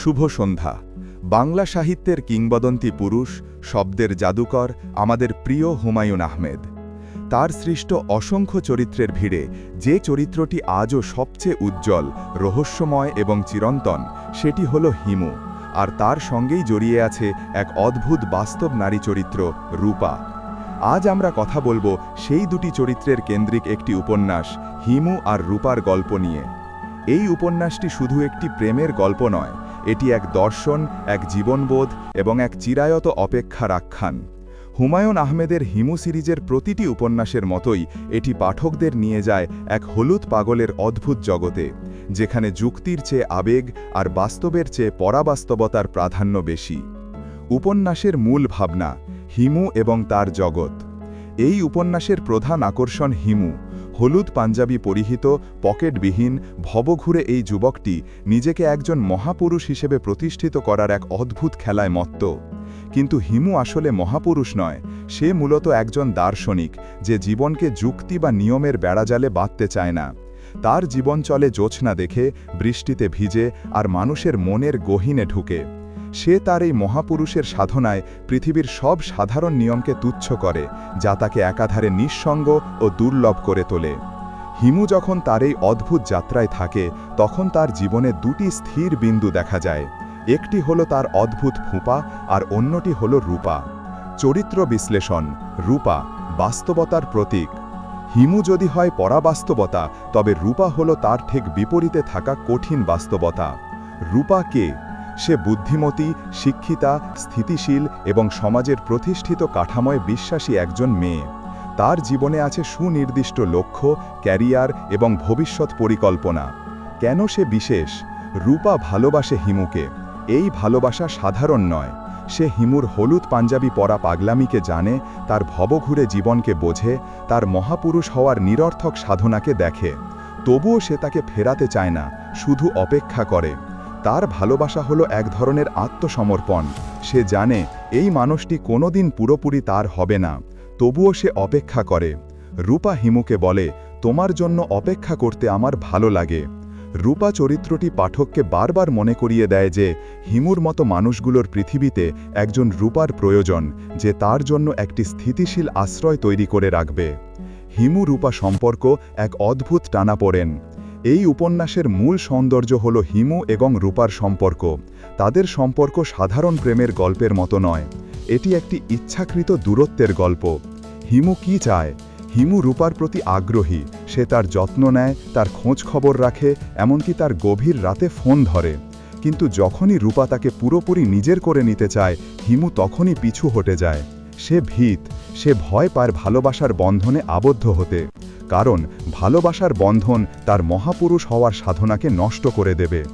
শুভ সন্ধ্যা। বাংলা সাহিত্যের কিংবদন্তি পুরুষ, শব্দের জাদুকর, আমাদের প্রিয় হুমায়ুন আহমেদ। তার সৃষ্ট অসংখ্য চরিত্রের ভিড়ে যে চরিত্রটি আজও সবচেয়ে উজ্জ্বল, রহস্যময় এবং চিরন্তন, সেটি হল হিমু। আর তার সঙ্গেই জড়িয়ে আছে এক অদ্ভুত বাস্তব নারী চরিত্র, রূপা। আজ আমরা কথা বলব সেই দুটি চরিত্রের কেন্দ্রিক একটি উপন্যাস, হিমু আর রূপার গল্প নিয়ে। এই উপন্যাসটি শুধু একটি প্রেমের গল্প নয় এটি এক দর্শন, এক জীবনবোধ এবং এক চিরায়ত অপেক্ষার আখ্যান। হুমায়ুন আহমেদের হিমু সিরিজের প্রতিটি উপন্যাসের মতোই এটি পাঠকদের নিয়ে যায় এক হলুদ পাগলের অদ্ভুত জগতে, যেখানে যুক্তির চেয়ে আবেগ আর বাস্তবের চেয়ে পরাবাস্তবতার প্রাধান্য বেশি। উপন্যাসের মূল ভাবনা, হিমু এবং তার জগৎ। এই উপন্যাসের প্রধান আকর্ষণ হিমু। হলুদ পাঞ্জাবি পরিহিত, পকেটবিহীন, ভবঘুরে এই যুবকটি নিজেকে একজন মহাপুরুষ হিসেবে প্রতিষ্ঠিত করার এক অদ্ভুত খেলায় মত্ত। কিন্তু হিমু আসলে মহাপুরুষ নয়, সে মূলত একজন দার্শনিক, যে জীবনকে যুক্তি বা নিয়মের বেড়াজালে বাঁধতে চায় না। তার জীবন চলে জোছনা দেখে, বৃষ্টিতে ভিজে, আর মানুষের মনের গহীনে ঢুকে। সে তার এই মহাপুরুষের সাধনায় পৃথিবীর সব সাধারণ নিয়মকে তুচ্ছ করে, যা তাকে একাধারে নিঃসঙ্গ ও দুর্লভ করে তোলে। হিমু যখন তার এই অদ্ভুত যাত্রায় থাকে, তখন তার জীবনে দুটি স্থির বিন্দু দেখা যায়। একটি হলো তার অদ্ভুত ফুঁপা আর অন্যটি হলো রূপা। চরিত্র বিশ্লেষণ, রূপা, বাস্তবতার প্রতীক। হিমু যদি হয় পরাবাস্তবতা, তবে রূপা হলো তার ঠিক বিপরীতে থাকা কঠিন বাস্তবতা। রূপা কে? সে বুদ্ধিমতী, শিক্ষিতা, স্থিতিশীল এবং সমাজের প্রতিষ্ঠিত কাঠামোয় বিশ্বাসী একজন মেয়ে। তার জীবনে আছে সুনির্দিষ্ট লক্ষ্য, ক্যারিয়ার এবং ভবিষ্যৎ পরিকল্পনা। কেন সে বিশেষ? রূপা ভালোবাসে হিমুকে। এই ভালোবাসা সাধারণ নয়। সে হিমুর হলুদ পাঞ্জাবি পরা পাগলামিকে জানে, তার ভবঘুরে জীবনকে বোঝে, তার মহাপুরুষ হওয়ার নিরর্থক সাধনাকে দেখে। তবুও সে তাকে ফেরাতে চায় না, শুধু অপেক্ষা করে। তার ভালোবাসা হলো এক ধরনের আত্মসমর্পণ। সে জানে, এই মানুষটি কোনোদিন পুরোপুরি তার হবে না, তবুও সে অপেক্ষা করে। রূপা হিমুকে বলে, তোমার জন্য অপেক্ষা করতে আমার ভালো লাগে। রূপা চরিত্রটি পাঠককে বারবার মনে করিয়ে দেয় যে, হিমুর মতো মানুষগুলোর পৃথিবীতে একজন রূপার প্রয়োজন, যে তার জন্য একটি স্থিতিশীল আশ্রয় তৈরি করে রাখবে। হিমু রূপা সম্পর্ক এক অদ্ভুত টানা পড়েন এই উপন্যাসের মূল সৌন্দর্য হল হিমু এবং রূপার সম্পর্ক। তাদের সম্পর্ক সাধারণ প্রেমের গল্পের মতো নয়। এটি একটি ইচ্ছাকৃত দূরত্বের গল্প। হিমু কি চায়? হিমু রূপার প্রতি আগ্রহী। সে তার যত্ন নেয়, তার খোঁজ খবর রাখে, এমনকি তার গভীর রাতে ফোন ধরে। কিন্তু যখনই রূপা তাকে পুরোপুরি নিজের করে নিতে চায়, হিমু তখনই পিছু হটে যায়। সে ভীত। সে ভয় পায় ভালোবাসার বন্ধনে আবদ্ধ হতে। কারণ ভালোবাসার বন্ধন তার মহাপুরুষ হওয়ার সাধনাকে নষ্ট করে দেবে।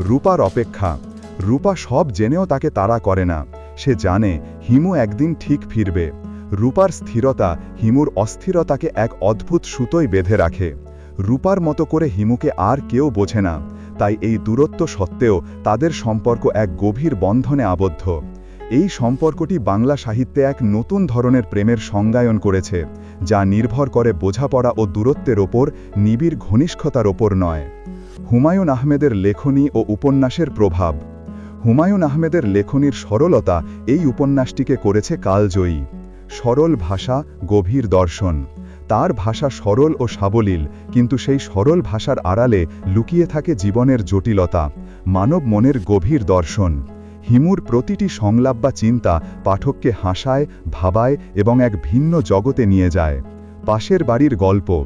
রূপার অপেক্ষা। রূপা সব জেনেও তাকে তাড়া করে না। সে জানে, হিমু একদিন ঠিক ফিরবে। রূপার স্থিরতা হিমুর অস্থিরতাকে এক অদ্ভুত সুতোয় বেঁধে রাখে। রূপার মতো করে হিমুকে আর কেউ বোঝে না। তাই এই দূরত্ব সত্ত্বেও তাদের সম্পর্ক এক গভীর বন্ধনে আবদ্ধ। এই সম্পর্কটি বাংলা সাহিত্যে এক নতুন ধরনের প্রেমের সংজ্ঞায়ন করেছে, যা নির্ভর করে বোঝাপড়া ও দূরত্বের ওপর, নিবিড় ঘনিষ্ঠতার ওপর নয়। হুমায়ুন আহমেদের লেখনী ও উপন্যাসের প্রভাব। হুমায়ুন আহমেদের লেখনীর সরলতা এই উপন্যাসটিকে করেছে কালজয়ী। সরল ভাষা, গভীর দর্শন। তার ভাষা সরল ও সাবলীল, কিন্তু সেই সরল ভাষার আড়ালে লুকিয়ে থাকে জীবনের জটিলতা, মানব মনের গভীর দর্শন। হিমুর প্রতিটি সংলাপ বা চিন্তা পাঠককে হাসায়, ভাবায় এবং এক ভিন্ন জগতে নিয়ে যায়। পাশের বাড়ির গল্প।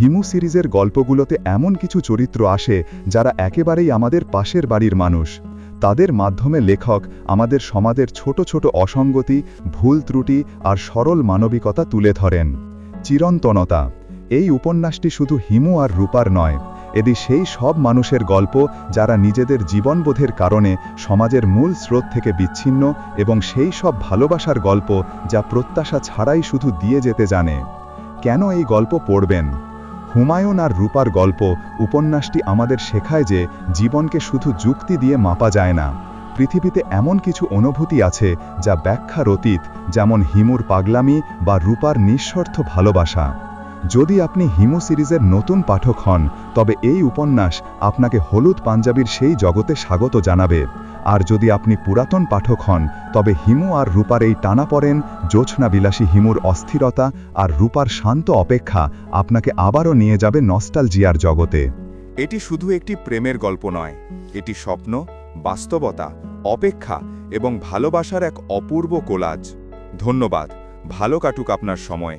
হিমু সিরিজের গল্পগুলোতে এমন কিছু চরিত্র আসে যারা একেবারেই আমাদের পাশের বাড়ির মানুষ। তাদের মাধ্যমে লেখক আমাদের সমাজের ছোট ছোট অসঙ্গতি, ভুল ত্রুটি আর সরল মানবিকতা তুলে ধরেন। চিরন্তনতা। এই উপন্যাসটি শুধু হিমু আর রূপার নয়। এদি সেই সব মানুষের গল্প যারা নিজেদের জীবনবোধের কারণে সমাজের মূল স্রোত থেকে বিচ্ছিন্ন এবং সেই সব ভালোবাসার গল্প যা প্রত্যাশা ছাড়াই শুধু দিয়ে যেতে জানে। কেন এই গল্প পড়বেন? হুমায়ুন আর রূপার গল্প উপন্যাসটি আমাদের শেখায় যে জীবনকে শুধু যুক্তি দিয়ে মাপা যায় না। পৃথিবীতে এমন কিছু অনুভূতি আছে যা ব্যাখ্যার অতীত যেমন হিমুর পাগলামি বা রূপার নিঃস্বার্থ ভালোবাসা। যদি আপনি হিমু সিরিজের নতুন পাঠক হন, তবে এই উপন্যাস আপনাকে হলুদ পাঞ্জাবির সেই জগতে স্বাগত জানাবে। আর যদি আপনি পুরাতন পাঠক হন, তবে হিমু আর রূপার এই টানা পড়েন বিলাসী হিমুর অস্থিরতা আর রূপার শান্ত অপেক্ষা আপনাকে আবারও নিয়ে যাবে নস্টালজিয়ার জগতে। এটি শুধু একটি প্রেমের গল্প নয়, এটি স্বপ্ন, বাস্তবতা, অপেক্ষা এবং ভালোবাসার এক অপূর্ব কোলাজ। ধন্যবাদ, ভালো কাটুক আপনার সময়।